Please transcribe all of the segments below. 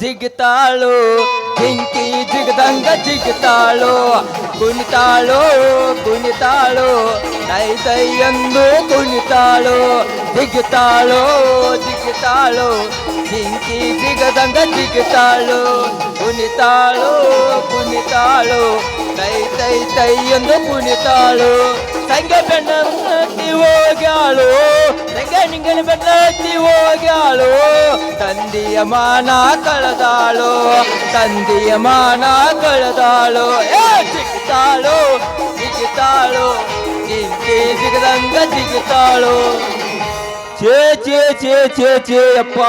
ಜಿಗಿತಾಳು ಜಿಂಕಿ ಜಿಗದಂಗ ಜಿಗಿತಾಳು. ಕುಣಿತಾಳು ಕುಣಿತಾಳು ದೈ ದೈ ಎಂದು ಕುಣಿತಾಳು. ಜಿಗಿತಾಳು ಜಿಗಿತಾಳು ಜಿಂಕಿ ಜಿಗದಂಗ ಜಿಗಿತಾಳು. ಕುಣಿತಾಳು ಕುಣಿತಾಳು ತೈ ತೈ ತೈ ಎಂದು ಕುಣಿತಾಳು. ಸಂಗೆ ಬೆನ್ನತ್ತಿ ಹೋಗ್ಯಾಳು ಸಂಗೆ ನಿಂಗನ ಬೆನ್ನತ್ತಿ ಹೋಗ್ಯಾಳು. ತಂದೆಯ ಮಾನ ಕಳೆದಾಳು, ತಂದೆಯ ಮಾನ ಕಳೆದಾಳು. ಏ ಜಿಗಿತಾಳು ಜಿಗಿತಾಳು ಜಿಂಕಿ ಜಿಗದಂಗ ಜಿಗಿತಾಳು ಚೇ ಚೇ ಚೇ ಚೇ ಚೇ ಅಪ್ಪ.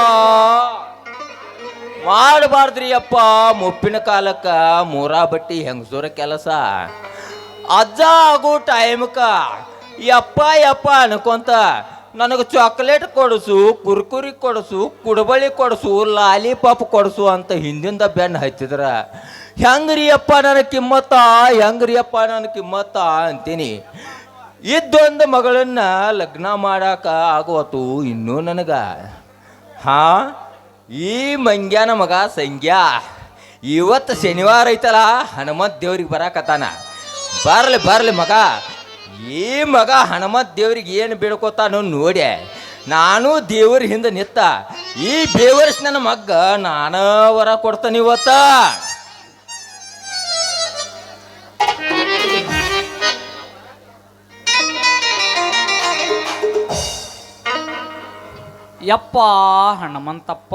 ಮಾಡಬಾರ್ದ್ರಿ ಅಪ್ಪ, ಮುಪ್ಪಿನ ಕಾಲಕ್ಕ ಮೂರಾ ಬಟ್ಟಿ ಹೆಂಗಸೂರ ಕೆಲಸ. ಅಜ್ಜ ಆಗೋ ಟೈಮ್ಕ ಯಪ್ಪ ಯಪ್ಪ ಅನ್ಕೊಂತ ನನಗೆ ಚಾಕ್ಲೇಟ್ ಕೊಡಿಸು, ಕುರ್ಕುರಿ ಕೊಡಿಸು, ಕುಡಬಳಿ ಕೊಡಿಸು ಲಾಲಿಪಾಪ್ ಕೊಡಿಸು ಅಂತ ಹಿಂದಿಂದ ಬೆನ್ನು ಹಚ್ಚಿದ್ರ. ಹೆಂಗ್ರಿ ಅಪ್ಪ ನನ್ನ ಕಿಮ್ಮತ್ತ? ಹೆಂಗ್ರಿ ಅಪ್ಪ ನನ್ನ ಕಿಮ್ಮತ್ತ ಅಂತೀನಿ. ಇದ್ದೊಂದು ಮಗಳನ್ನ ಲಗ್ನ ಮಾಡಾಕ ಆಗೋತು ಇನ್ನೂ ನನಗ. ಹಾ, ಈ ಮಂಗ್ಯಾನ ಮಗ ಸಂಗ್ಯಾ. ಇವತ್ತು ಶನಿವಾರ ಐತಲ್ಲ, ಹನುಮಂತ ದೇವ್ರಿಗೆ ಬರಾಕತ್ತಾನ. ಬರ್ಲಿ ಬರ್ಲಿ ಮಗ. ಈ ಮಗ ಹನುಮತ್ ದೇವ್ರಿಗೆ ಏನು ಬೇಡ್ಕೋತಾನು ನೋಡಿ. ನಾನು ದೇವ್ರ ಹಿಂದೆ ನಿತ್ತ. ಈ ಬೇವರ್ಸ್ ನನ್ನ ಮಗ್ಗ ನಾನ ವರ ಕೊಡ್ತಾನೆ ಇವತ್ತ. ಯಪ್ಪ ಹನುಮಂತಪ್ಪ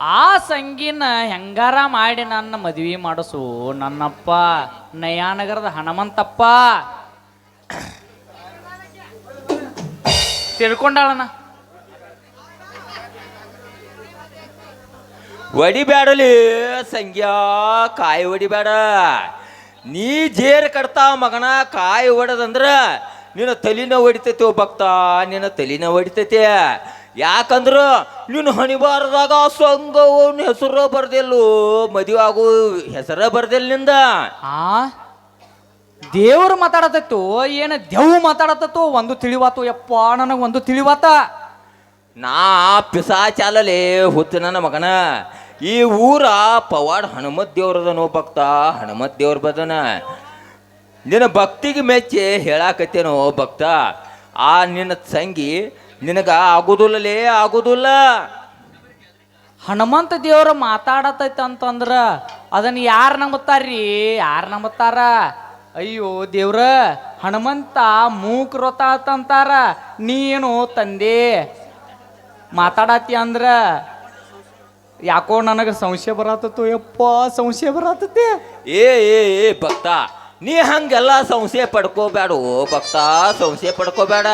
ಆ ಸಂಗಿನ ಹೆಂಗಾರ ಮಾಡಿ ನನ್ನ ಮದುವೆ ಮಾಡಿಸು ನನ್ನಪ್ಪ. ನಯಾನಗರದ ಹನುಮಂತಪ್ಪ ತಿಳ್ಕೊಂಡಾಳಣ್ಣ ಒಡಿಬ್ಯಾಡಲಿ ಸಂಗ್ಯಾ ಕಾಯಿ ಒಡಿಬೇಡ ನೀ ಜೇರ್ ಕಟ್ತಾ ಮಗನ ಕಾಯಿ ಒಡದಂದ್ರ ನಿನ್ನ ತಲಿನ ಹೊಡಿತೈತಿ ಓ ಭಕ್ತ ನಿನ್ನ ತಲಿನ ಹೊಡಿತೈತಿ ಯಾಕಂದ್ರ ನೀನು ಹಣಿಬಾರದಾಗ ಸಂಘವನ್ ಹೆಸರು ಬರ್ದಿಲ್ಲೋ ಮದುವೆ ಆಗೋ ಹೆಸರ ಬರ್ದಿಲ್ಲ ನಿಂದ. ಆ? ದೇವ್ರು ಮಾತಾಡತೈತೋ ಏನು ದೇವ್ ಮಾತಾಡತತ್ತು ಒಂದು ತಿಳಿವಾತು ಯಪ್ಪ ನನಗೆ ಒಂದು ತಿಳಿವಾತ. ನಾ ಪಿಸಾಚಾಲಲೆ ಹುತ್ತು ನನ್ನ ಮಗನ. ಈ ಊರ ಪವಾಡ್ ಹನುಮತ್ ದೇವ್ರದನೋ ಭಕ್ತ ಹನುಮತ್ ದೇವ್ರ ಬದನ ನಿನ್ನ ಭಕ್ತಿಗೆ ಮೆಚ್ಚಿ ಹೇಳಾಕತ್ತೇನೋ ಭಕ್ತ. ಆ ನಿನ್ನ ತಂಗಿ ನಿನಗ ಆಗುದಿಲ್ಲಲೇ ಆಗುದಿಲ್ಲ. ಹನುಮಂತ ದೇವ್ರ ಮಾತಾಡತೈತೆ ಅಂತಂದ್ರ ಅದನ್ನ ಯಾರು ನಂಬುತ್ತಾರ್ರಿ? ಯಾರು ನಂಬುತ್ತಾರ? ಅಯ್ಯೋ ದೇವ್ರ ಹನುಮಂತ ಮೂಕ್ರೊತ್ತ ಅಂತಾರ ನೀನು ತಂದೆ. ಮಾತಾಡತಿ ಅಂದ್ರ, ಯಾಕೋ ನನಗೆ ಸಂಶಯ ಬರತ್ತೋ ಯಪ್ಪ ಸಂಶಯ ಬರತ್ತತಿ. ಏ ಏ ಏ, ಭಕ್ತ, ನೀ ಹಂಗೆಲ್ಲ ಸಂಶಯ ಪಡ್ಕೋಬೇಡ ಓ ಭಕ್ತ, ಸಂಶಯ ಪಡ್ಕೋಬೇಡ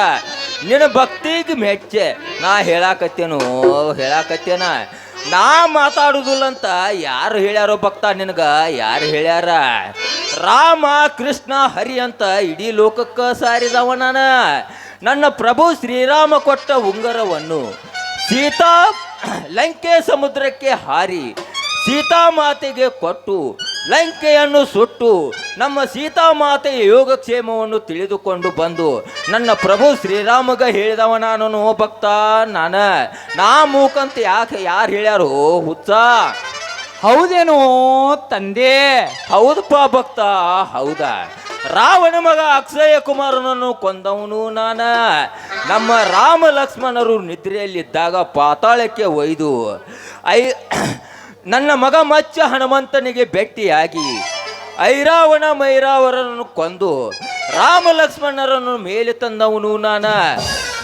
ನಿನ್ನ ಭಕ್ತಿಗೆ ಮೆಚ್ಚೆ, ನಾ ಹೇಳಾಕತ್ತೇನು, ಹೇಳಾಕತ್ತೇನ. ನಾ ಮಾತಾಡುದಿಲ್ಲ ಅಂತ ಯಾರು ಹೇಳ್ಯಾರೋ ಭಕ್ತ ನಿನಗ? ಯಾರು ಹೇಳ್ಯಾರ? ರಾಮ ಕೃಷ್ಣ ಹರಿ ಅಂತ ಇಡೀ ಲೋಕಕ್ಕ ಸಾರಿದವ ನಾನ. ನನ್ನ ಪ್ರಭು ಶ್ರೀರಾಮ ಕೊಟ್ಟ ಉಂಗರವನ್ನು ಸೀತಾ ಲಂಕೆ ಸಮುದ್ರಕ್ಕೆ ಹಾರಿ ಸೀತಾ ಮಾತೆಗೆ ಕೊಟ್ಟು ಲಂಕೆಯನ್ನು ಸುಟ್ಟು ನಮ್ಮ ಸೀತಾಮಾತೆಯ ಯೋಗಕ್ಷೇಮವನ್ನು ತಿಳಿದುಕೊಂಡು ಬಂದು ನನ್ನ ಪ್ರಭು ಶ್ರೀರಾಮಗ ಹೇಳಿದವ ನಾನು ಭಕ್ತ ನಾನ ನಾ ಮೂಕಂತ ಯಾಕೆ ಯಾರು ಹೇಳ್ಯಾರು? ಹುಚ್ಚ. ಹೌದೇನೋ ತಂದೆ? ಹೌದಪ್ಪ ಭಕ್ತ ಹೌದಾ. ರಾವಣ ಮಗ ಅಕ್ಷಯ ಕುಮಾರನನ್ನು ಕೊಂದವನು ನಾನ. ನಮ್ಮ ರಾಮ ಲಕ್ಷ್ಮಣರು ನಿದ್ರೆಯಲ್ಲಿದ್ದಾಗ ಪಾತಾಳಕ್ಕೆ ಒಯ್ದು ಐ ನನ್ನ ಮಗ ಮಚ್ಚ ಹನುಮಂತನಿಗೆ ಭೇಟಿಯಾಗಿ ಐರಾವಣ ಮೈರಾವರನ್ನು ಕೊಂದು ರಾಮ ಲಕ್ಷ್ಮಣರನ್ನು ಮೇಲೆ ತಂದವನು ನಾನ.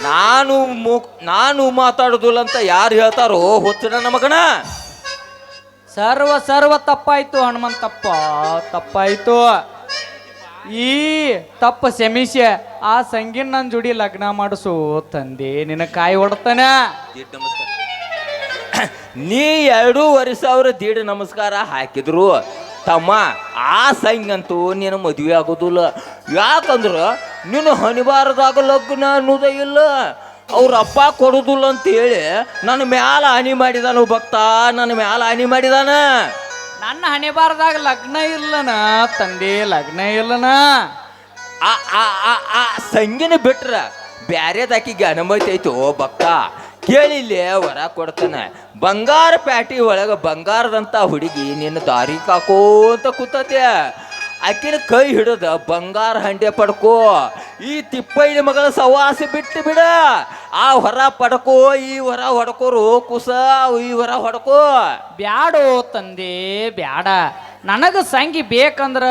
ನಾನು ನಾನು ಮಾತಾಡುದಿಲ್ಲ ಅಂತ ಯಾರು ಹೇಳ್ತಾರೋ ಹೊತ್ತು ನನ್ನ ಮಗನ. ಸರ್ವ ಸರ್ವ ತಪ್ಪಾಯ್ತು ಹನುಮಂತಪ್ಪ ತಪ್ಪಾಯ್ತು. ಈ ತಪ್ಪ ಶಮಿಸಿ ಆ ಸಂಗಿನ ನನ್ನ ಜೋಡಿ ಲಗ್ನ ಮಾಡಿಸು ತಂದೆ ನಿನ್ನ ಕಾಯಿ ಹೊಡ್ತಾನೆ. ನಮಸ್ಕಾರ ನೀ ಎರಡೂವರೆ ಸಾವಿರ ದೀಡ್ ನಮಸ್ಕಾರ ಹಾಕಿದ್ರು. ತಮ್ಮ ಆ ಸಂಗಂತೂ ನೀನು ಮದುವೆ ಆಗೋದಿಲ್ಲ. ಯಾಕಂದ್ರೆ ನೀನು ಹನಿಬಾರದಾಗ ಲಗ್ನ ಅನ್ನೋದೇ ಇಲ್ಲ. ಅವ್ರ ಅಪ್ಪ ಕೊಡೋದಿಲ್ಲ ಅಂತ ಹೇಳಿ ನನ್ನ ಮ್ಯಾಲ ಹಾನಿ ಮಾಡಿದಾನು ಭಕ್ತ ನನ್ನ ಮ್ಯಾಲ ಹಾನಿ ಮಾಡಿದಾನ. ನನ್ನ ಹನಿಬಾರದಾಗ ಲಗ್ನ ಇಲ್ಲನ ತಂದೆ ಲಗ್ನ ಇಲ್ಲನ? ಆ ಆ ಆ ಆ ಸಂಗಿನ ಬಿಟ್ರ ಬ್ಯಾರೆದಾಕಿಗೆ ಅನುಮತಿ ಐತೋ ಭಕ್ತ? ಕೇಳಿಲ್ಲೇ ವರ ಕೊಡ್ತಾನೆ. ಬಂಗಾರ ಪ್ಯಾಟಿ ಒಳಗ ಬಂಗಾರದಂತ ಹುಡುಗಿ ನಿನ್ನ ದಾರಿ ಕಾಕೋಂತ ಕೂತತೆ. ಆಕಿನ ಕೈ ಹಿಡಿದ ಬಂಗಾರ ಹಂಡೆ ಪಡ್ಕೋ. ಈ ತಿಪ್ಪೈಲಿ ಮಗಳ ಸವಾಸ ಬಿಟ್ಟು ಬಿಡ. ಆ ಹೊರ ಪಡ್ಕೋ, ಈ ಹೊರ ಹೊಡ್ಕೋರು ಕುಸ ಈ ಹೊರ ಹೊಡ್ಕೋ. ಬ್ಯಾಡೋ ತಂದೆ, ಬ್ಯಾಡ. ನನಗ ಸಂಗಿ ಬೇಕಂದ್ರ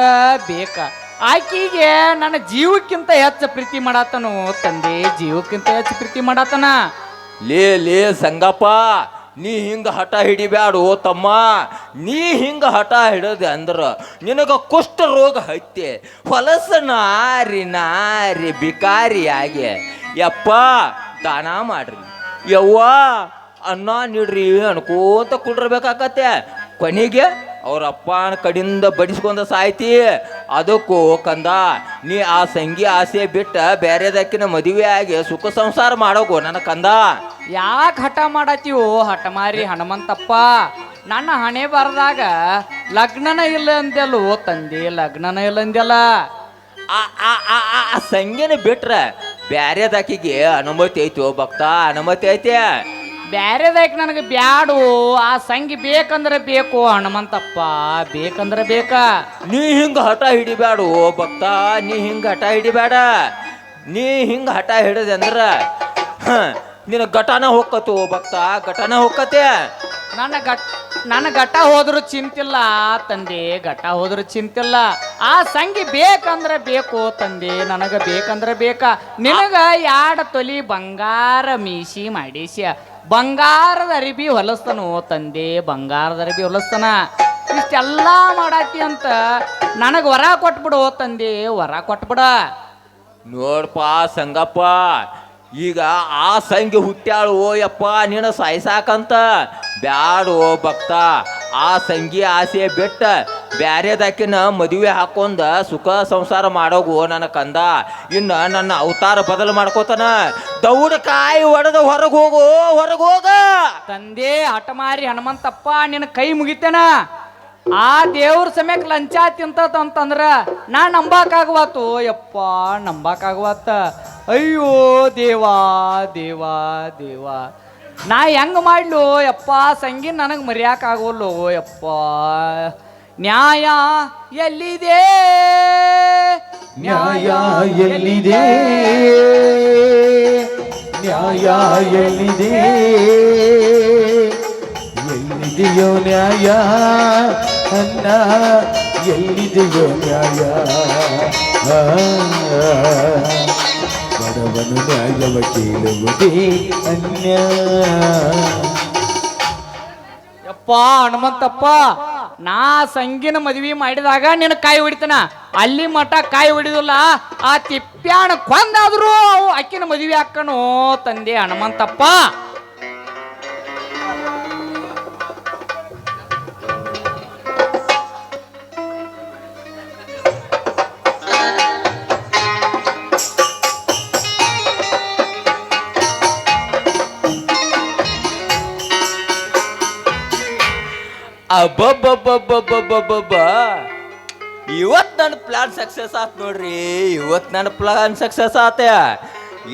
ಬೇಕ. ಆಕಿಗೆ ನನ್ನ ಜೀವಕ್ಕಿಂತ ಹೆಚ್ಚು ಪ್ರೀತಿ ಮಾಡತ್ತನು ತಂದೆ, ಜೀವಕ್ಕಿಂತ ಹೆಚ್ಚು ಪ್ರೀತಿ ಮಾಡಾತನ. ಲೇ ಲೇ, ಸಂಗಪ್ಪ, ನೀ ಹಿಂಗ ಹಠ ಹಿಡಿಬ್ಯಾಡು, ತಮ್ಮ. ನೀ ಹಿಂಗ ಹಠ ಹಿಡದೆ ಅಂದ್ರೆ ನಿನಗೆ ಕುಷ್ಠ ರೋಗ ಹತ್ತೆ ಹೊಲಸ ನಾರಿ ನಾರಿ ಬಿಕಾರಿ ಆಗಿ ಯಪ್ಪ, ದಾನ ಮಾಡ್ರಿ. ಯವ್ವ, ಅನ್ನ ನೀಡ್ರಿ ಅನ್ಕೋತ ಕುಡ್ರಬೇಕಾಕತ್ತೆ. ಕೊನೆಗೆ ಅವ್ರ ಅಪ್ಪನ ಕಡಿಂದ ಬಡಿಸ್ಕೊಂಡ ಸಾಯ್ತಿ. ಅದಕ್ಕೂ ಕಂದ, ನೀ ಆ ಸಂಗಿ ಆಸೆ ಬಿಟ್ಟ ಬೇರೆದಕ್ಕಿನ ಮದುವೆ ಆಗಿ ಸುಖ ಸಂಸಾರ ಮಾಡೋಗು ನನ್ನ ಕಂದ. ಯಾಕೆ ಹಠ ಮಾಡತ್ತೀವೋ? ಹಠ ಮಾರಿ ಹನುಮಂತಪ್ಪ ನನ್ನ ಹಣೆ ಬರದಾಗ ಲಗ್ನನ ಇಲ್ಲ ಅಂದೆಲ್ಲೋ ತಂದೆ ಲಗ್ನನ ಇಲ್ಲ ಅಂದೆಲ್ಲ ಆ ಆ ಆ ಆ ಆ ಸಂಗಿನ ಬಿಟ್ರ ಬ್ಯಾರೆದಾಕಿಗೆ ಅನುಮತಿ ಐತೋ ಭಕ್ತ ಅನುಮತಿ ಐತೆ? ಬ್ಯಾರೆದಾಕಿ ನನಗೆ ಬ್ಯಾಡು ಆ ಸಂಗಿ ಬೇಕಂದ್ರೆ ಬೇಕು ಹನುಮಂತಪ್ಪ ಬೇಕಂದ್ರೆ ಬೇಕಾ? ನೀ ಹಿಂಗ ಹಠ ಹಿಡಿಬ್ಯಾಡು ಭಕ್ತ ನೀ ಹಿಂಗ ಹಠ ಹಿಡಿಬೇಡ ನೀ ಹಿಂಗ ಹಠ ಹಿಡಿದೆ ಅಂದ್ರ ಹ, ನಿನ್ನ ಘಟನ ಹೊಕ್ಕತು ಭಕ್ತ ಘಟನ ಹೊಕ್ಕತೆ ನನ್ನ ಗಟ್ ನನ್ನ ಘಟ ಹೋದ್ರು ಚಿಂತಿಲ್ಲ ತಂದೆ ಘಟ ಹೋದ್ರು ಚಿಂತಿಲ್ಲ. ಆ ಸಂಗಿ ಬೇಕಂದ್ರೆ ಬೇಕು ತಂದೆ ನನಗ ಬೇಕಂದ್ರೆ ಬೇಕಾ. ನಿನಗ ಯಾಡ ತೊಲಿ ಬಂಗಾರ ಮೀಸಿ ಮಾಡಿಸ್ಯ. ಬಂಗಾರದ ಅರಿಬಿ ಹೊಲಸ್ತನೋ ತಂದೆ ಬಂಗಾರದ ಅರಿಬಿ ಹೊಲಸ್ತನ. ಇಷ್ಟೆಲ್ಲ ಮಾಡಾತಿ ಅಂತ ನನಗೆ ವರ ಕೊಟ್ಬಿಡು ತಂದೆ ವರ ಕೊಟ್ಬಿಡ. ನೋಡ್ಪ ಸಂಗಪ್ಪ ಈಗ ಆ ಸಂಗಿ ಹುಟ್ಟ್ಯಾಳು ಓ ಯಪ್ಪ ನೀನು ಸಾಯ್ಸಾಕಂತ. ಬ್ಯಾಡೋ ಭಕ್ತ, ಆ ಸಂಗಿ ಆಸೆ ಬಿಟ್ಟ ಬ್ಯಾರೆದಾಕಿನ ಮದುವೆ ಹಾಕೊಂಡ ಸುಖ ಸಂಸಾರ ಮಾಡೋಗು ನನ್ನ ಕಂದ. ಇನ್ನ ನನ್ನ ಅವತಾರ ಬದಲು ಮಾಡ್ಕೋತಾನ. ದೌಡ ಕಾಯಿ ಒಡೆದು ಹೊರಗೆ ಹೋಗು, ಹೊರಗೆ ಹೋಗ. ತಂದೆ ಹಠಮಾರಿ ಹನುಮಂತಪ್ಪ, ನಿನ್ನ ಕೈ ಮುಗಿತೇನ? ಆ ದೇವ್ರ ಸಮಯಕ್ಕೆ ಲಂಚ ತಿಂತದಂತಂದ್ರ ನಾ ನಂಬಾಕಾಗವಾತು. ಯಪ್ಪ, ನಂಬಾಕಾಗವಾತ. ಅಯ್ಯೋ ದೇವಾ ದೇವಾ ದೇವಾ. ನಾ ಹೆಂಗ್ ಮಾಡ್ಲು? ಯಪ್ಪ ಸಂಗಿ ನನಗೆ ಮರ್ಯಾಕಾಗೋಲ್ಲೋ ಯಪ್ಪ. ನ್ಯಾಯ ಎಲ್ಲಿದೆ? ನ್ಯಾಯ ಎಲ್ಲಿದೆ? ನ್ಯಾಯ ಎಲ್ಲಿದೆ? ಎಲ್ಲಿದೆಯೋ ನ್ಯಾಯ? ಅನ್ನ ಎಲ್ಲಿದೆಯೋ ನ್ಯಾಯ? ಬಡವನು ನ್ಯಾಯವ ಕೇಳುವುದೇ ಅನ್ಯ. ಯಪ್ಪ, ಹನುಮಂತಪ್ಪ, ನಾ ಸಂಗಿನ ಮದ್ವಿ ಮಾಡಿದಾಗ ನಿನ್ನ ಕಾಯಿ ಹೊಡಿತನ? ಅಲ್ಲಿ ಮಠ ಕಾಯಿ ಹೊಡಿದಿಲ್ಲ. ಆ ತಿಪ್ಪ್ಯಾಣ ಕೊಂದಾದ್ರು ಅವು ಅಕ್ಕಿನ ಮದ್ವಿ ಹಾಕಣೋ ತಂದೆ ಹನುಮಂತಪ್ಪ. ಅಬ್ಬಬ್ಬಬ್ಬಬ್ಬಬ್ಬಬ್ಬ ಇವತ್ತು ನನ್ನ ಪ್ಲಾನ್ ಸಕ್ಸಸ್ ಆತ್ ನೋಡ್ರಿ ಇವತ್ತು ನನ್ನ ಪ್ಲಾನ್ ಸಕ್ಸಸ್ ಆತ.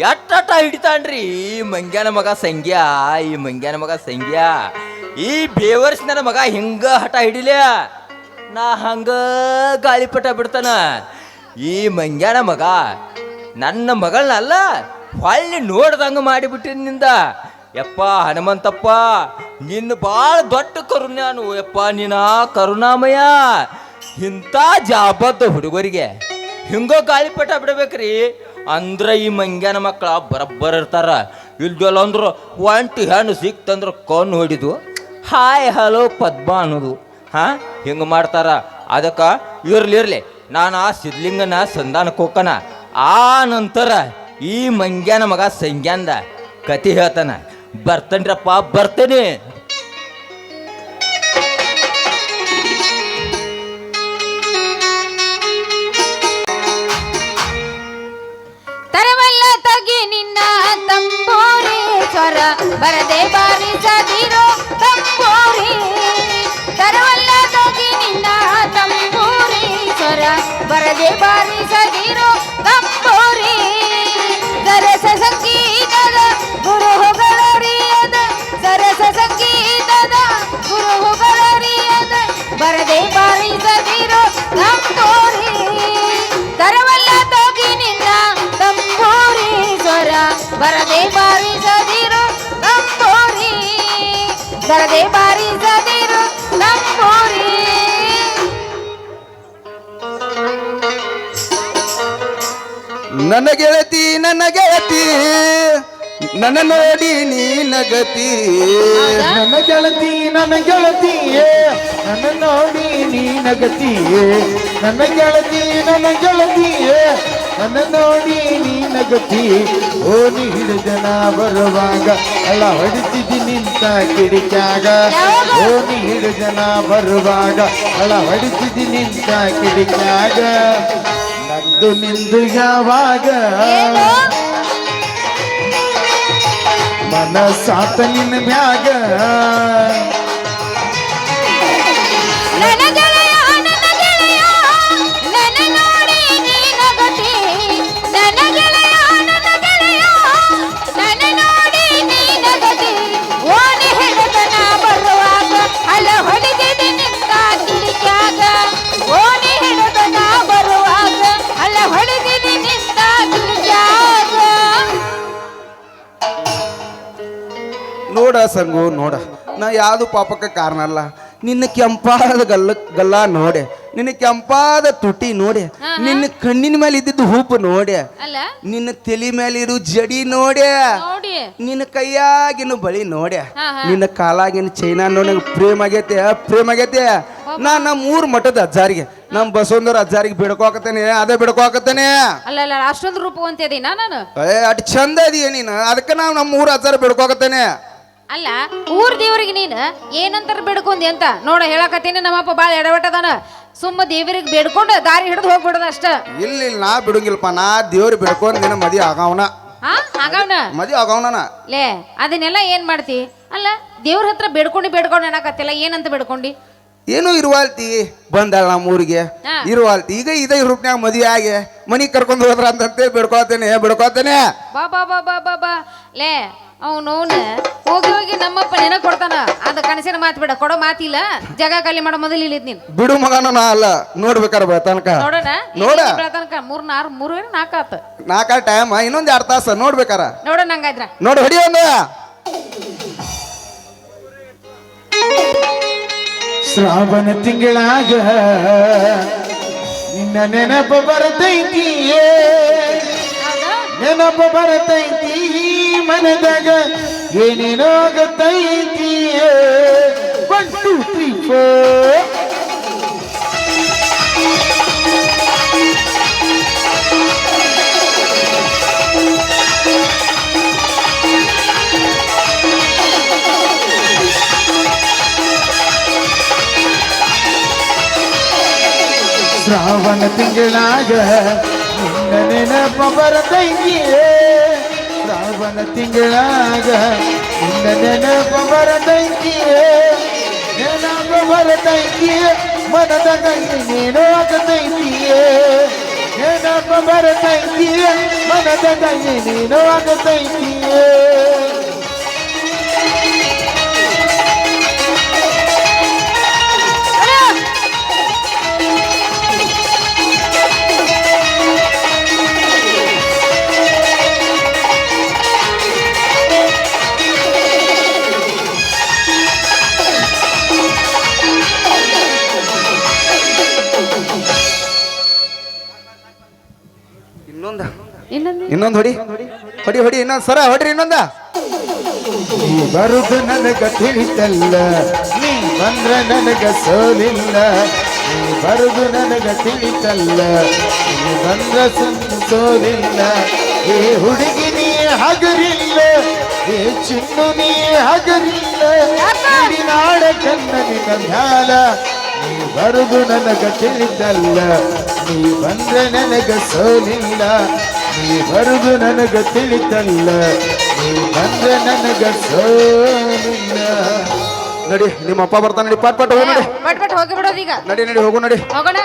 ಎಟ್ಟ ಹಿಡಿತಾನ್ರಿ, ಈ ಮಂಗ್ಯಾನ ಮಗ ಸಂಗ್ಯಾ, ಈ ಮಂಗ್ಯಾನ ಮಗ ಸಂಗ್ಯಾ. ಈ ಬೇವರ್ಸ್ ನನ್ನ ಮಗ ಹಿಂಗ ಹಠ ಹಿಡಿಲ ನಾ ಹಂಗ ಗಾಳಿಪಟ ಬಿಡ್ತಾನ. ಈ ಮಂಗ್ಯಾನ ಮಗ ನನ್ನ ಮಗಳನ್ನಲ್ಲ ಹೊಳ್ಳಿ ನೋಡ್ದಂಗ ಮಾಡಿಬಿಟ್ಟಿನಿಂದ ಯಪ್ಪ, ಹನುಮಂತಪ್ಪ ನಿನ್ನ ಭಾಳ ದೊಡ್ಡ ಕರುಣ್ಯಾನು ಯಪ್ಪ, ನೀನ ಕರುಣಾಮಯ. ಇಂಥ ಜಾಬದ್ದ ಹುಡುಗರಿಗೆ ಹಿಂಗೋ ಗಾಳಿಪಟ ಬಿಡ್ಬೇಕ್ರಿ. ಅಂದ್ರ ಈ ಮಂಗ್ಯಾನ ಮಕ್ಕಳ ಬರಬ್ಬರ ಇರ್ತಾರ. ಇಲ್ದಲ್ಲ ಅಂದ್ರ ಒಂಟಿ ಹೆಣ್ಣು ಸಿಕ್ತಂದ್ರ ಕಣ್ಣು ಹೊಡಿದು, ಹಾಯ್, ಹಲೋ, ಪದ್ಮ ಅನ್ನೋದು. ಹಾ, ಹಿಂಗೆ ಮಾಡ್ತಾರ. ಅದಕ್ಕೆ ಇರ್ಲಿ ಇರ್ಲಿ, ನಾನು ಆ ಸಿದ್ಲಿಂಗನ ಸಂಧಾನ ಕೋಕನ ಆ ನಂತರ ಈ ಮಂಗ್ಯಾನ ಮಗ ಸಂಗ್ಯಾಂದ ಕತಿ ಹೇಳ್ತಾನ, ಬರ್ತೇನ್ರಪ್ಪ, ಬರ್ತೇನೆ. ಬರದೆ ಬಾರಿಸದಿರೋ ತಂಬೂರಿ ತರವಲ್ಲದೋಗಿ ನಿನ್ನ ತಂಬೂರಿ ಸ್ವರ ಬರದೆ ಬಾರಿಸದಿರೋ ತಂಬೂರಿ ಸರಸ ಸಂಗೀತದ ಗುರುಹುಗಳರಿಯದ ಸರಸ ಸಂಗೀತದ ಗುರುಹುಗಳರಿಯದ ಬರದೆ ಬಾರಿ ಬರದೆ ಬಾರಿಸದಿರು ನಮ್ಮೂರಿ. ನನ್ನ ಗೆಳತಿ ನನ್ನ ಗೆಳತಿ ನನ್ನ ನೋಡಿ ನೀ ನಗತಿ. ನನ್ನ ಗೆಳತಿ ನನ್ನ ಗೆಳತಿಯೇ ನನ್ನ ನೋಡಿ ನೀ ನಗತಿ. ನನ್ನ ಗೆಳತಿ ನನ್ನ ಗೆಳತಿಯೇ ನನ್ನ ನೋಡಿ ನೀ ನಗತಿ ಓ ನೀ ಜನ ಬರುವಾಗ ಅಲ್ಲ ಹೊಡಿತಿದ್ದಿ ನಿಂತ ಕಿಡಿಕ್ಯಾಗ. ಓ ನೀ ಜನ ಬರುವಾಗ ಅಲ್ಲ ಹೊಡಿತಿದ್ದಿ ನಿಂತ ಕಿಡಿಕ್ಯಾಗ. ನಂದು ನಿಂದು ಯಾವಾಗ? ಮನಸ್ಸಾತ ನಿನ್ನ ಮ್ಯಾಗ. ಸಂಗು ನೋಡ. ನಾ ಯಾವುದು ಪಾಪಕ್ಕೆ ಕಾರಣ ಅಲ್ಲ. ನಿನ್ನ ಕೆಂಪಾದ ಗಲ್ಲ ಗಲ್ಲ ನೋಡೆ. ನಿನ್ನ ಕೆಂಪಾದ ತುಟಿ ನೋಡೆ. ನಿನ್ನ ಕಣ್ಣಿನ ಮೇಲೆ ಇದ್ದಿದ್ದು ಹೂಪು ನೋಡೆ. ನಿನ್ನ ತಲೆ ಮೇಲೆ ಇರು ಜಡಿ ನೋಡೆ. ನಿನ್ನ ಕೈಯಾಗಿನ ಬಳಿ ನೋಡೆ. ನಿನ್ನ ಕಾಲಾಗಿನ ಚೈನಾ ನೋಡಿ ಪ್ರೇಮ ಆಗೈತೆ ಪ್ರೇಮ ಆಗೈತೆ. ನಾ ನಮ್ಮ ಊರ್ ಮಠದ ಅಜ್ಜಾರಿಗೆ ನಮ್ಮ ಬಸವಂದ್ರ ಅಜ್ಜಾರಿಗೆ ಬಿಡ್ಕೋಕತ್ತೇನೆ ಅದೇ ಬಿಡ್ಕೋಕತ್ತೇನೆ. ಅಲ್ಲ ಅಷ್ಟೊಂದು ರೂಪವಂತಿಯದಿನ ನಾನು? ಅಟ್ ಚಂದ ಇದೀಯ ನೀನು. ಅದಕ್ಕೆ ನಾವು ನಮ್ಮ ಊರ ಅಜ್ಜಾರ ಬಿಡ್ಕೋಕತ್ತೇನೆ. ಅಲ್ಲ ಊರ್ ದೇವ್ರಿಗೆ ನೀನು ಏನಂತಾರ ಬೇಡ್ಕೊಂಡಿ ಅಂತ? ನೋಡ ಹೇಳಕತ್ತೀನಿ ನಮ್ಮಪ್ಪ ಬಾಳ ಎಡವಟ್ಟದಾನ. ಸುಮ್ಮ ದೇವರಿಗೆ ಬೇಡ್ಕೊಂಡು ದಾರಿ ಹಿಡಿದು ಹೋಗ್ಬಿಡದ ಅಷ್ಟ. ಇಲ್ಲಿ ಇಲ್ಲ ನಾ ಬಿಡಂಗಿಲ್ಲಪ್ಪ ನಾ ದೇವ್ರು ಬಿಡ್ಕೊಂಡು ನಿನ್ನ ಮದಿ ಆಗವನ. ಹಾ ಆಗವನ? ಮದಿ ಆಗವನ ಲೇ ಅದನ್ನೆಲ್ಲ ಏನ್ ಮಾಡ್ತಿ? ಅಲ್ಲ ದೇವ್ರ ಹತ್ರ ಬೇಡ್ಕೊಂಡು ಬೇಡ್ಕೊಂಡು ಅನ್ನಕತ್ತಿಲ್ಲ ಏನಂತ ಬೇಡ್ಕೊಂಡಿ? ಏನು ಇರುವಾಲ್ತಿ ಬಂದಾಳ ನಮ್ಮ ಊರಿಗೆ. ಇರುವಾಲ್ತಿ ಈಗ ಇದೇ ರೂಪ್ನ್ಯಾಗ ಮದುವೆ ಆಗಿ ಮನಿ ಕರ್ಕೊಂಡು ಹೋದ್ರ ಅಂತಂತೆ ಬಿಡ್ಕೋತೇನೆ ಬಿಡ್ಕೋತೇನೆ ಬಾ ಬಾ ಬಾ ಬಾ ಬಾ ಬಾ. ಲೇ ಅವನು ಹೋಗಿ ಹೋಗಿ ನಮ್ಮಪ್ಪ ನೆನ ಕೊಡ್ತಾನ. ಅದ ಕನಸಿನ ಮಾತು ಬಿಡ ಕೊಡೋ ಮಾತಿಲ್ಲ. ಜಾಗ ಖಾಲಿ ಮಾಡೋ ಮೊದಲು ಇಲ್ಲಿದ್ ನೀನು. ಬಿಡು ಮಗನ ನಾ ಅಲ್ಲ. ನೋಡ್ಬೇಕಾರ ತನಕ. ನೋಡೋಣ ನೋಡ. ತನಕ. ಮೂರ್ ನಾರು ಮೂರು ನಾಲ್ಕ ಟೈಮ್ ಇನ್ನೊಂದ್ ಎರಡು ತಾಸ ನೋಡ್ಬೇಕಾರ. ನೋಡೋಣ ಹಂಗಾದ್ರ ನೋಡಿ ಹೊಡಿ ಒಂದು ಶ್ರಾವಣ ತಿಂಗಳಾಗ ನಿನ್ನ ನೆನಪು ಬರ್ತೈತಿಯೇ ನೆನಪು ಬರ್ತೈತಿ. ಮನದಾಗ ಏನೇನೋ ಆಗತೈತಿಯೇ one two three four Shravana ತಿಂಗಳಾಗ ನಿನ್ನ ನೆನಪ ಬರತೈತಿಯೇ? ಶ್ರಾವಣ ತಿಂಗಳಾಗ. ನಿನ್ನ ನೆನಪ ಬರತೈತಿಯೇ ನೆನಪ ಬರತೈತಿಯೇ ಮನದಾಗ ಏನೇನೋ ಆಗತೈತಿಯೇ. ನೆನಪ ಬರತೈತಿಯೇ ಮನದಾಗ ಏನೇನೋ ಆಗತೈತಿಯೇ. ಇನ್ನೊಂದ? ಹೊಡಿ. ಹೊಡಿ ಹೊಡಿ ಇನ್ನೊಂದು. ಸರ ಹೊಡ್ರಿ ಇನ್ನೊಂದ. ನೀ ಬರುದು ನನಗ ತಿಳಿತಲ್ಲ ನೀ ಬಂದ್ರ ನನಗ ಸೋಲಿಲ್ಲ. ನೀ ಬರುದು ನನಗ ತಿಳಿತಲ್ಲ ನೀ ಬಂದ್ರ ಸೋಲಿಲ್ಲ. ಏ ಹುಡುಗಿ ನೀ ಹಗರಿಲ್ಲ ಏ ಚಿನ್ನು ನೀ ಹಗರಿಲ್ಲ. ನಾಡ ಕನ್ನ ನಿನ್ನ ಮ್ಯಾಲ ನೀ ಬರುದು ನನಗ ತಿಳಿತಲ್ಲ ನೀ ಬಂದ್ರೆ ನನಗ ಸೋಲಿಲ್ಲ. ನೀ ಬರುದು ನನಗ ತಿಳಿತಲ್ಲ ನೀ ಬಂದ್ರೆ ನನಗ ಸೋಲಿಲ್ಲ. ನಡಿ ನಿಮ್ಮ ಅಪ್ಪ ಬರ್ತಾನೆ ನಡಿ ಪಟ್ ಪಟ್ ಹೋಗು ನಡಿ. ಪಟ್ ಪಟ್ ಹೋಗಿ ಬಿಡೋದು ಈಗ. ನಡಿ ನಡಿ ಹೋಗು ನಡಿ. ಹೋಗೋಣ.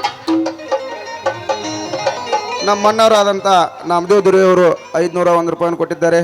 ನಮ್ಮ ಮಣ್ಣವರಾದಂಥ ನಾಮದೇವ್ ದುರಿಯವರು ಐದುನೂರ ಒಂದು ರೂಪಾಯಿನ ಕೊಟ್ಟಿದ್ದಾರೆ.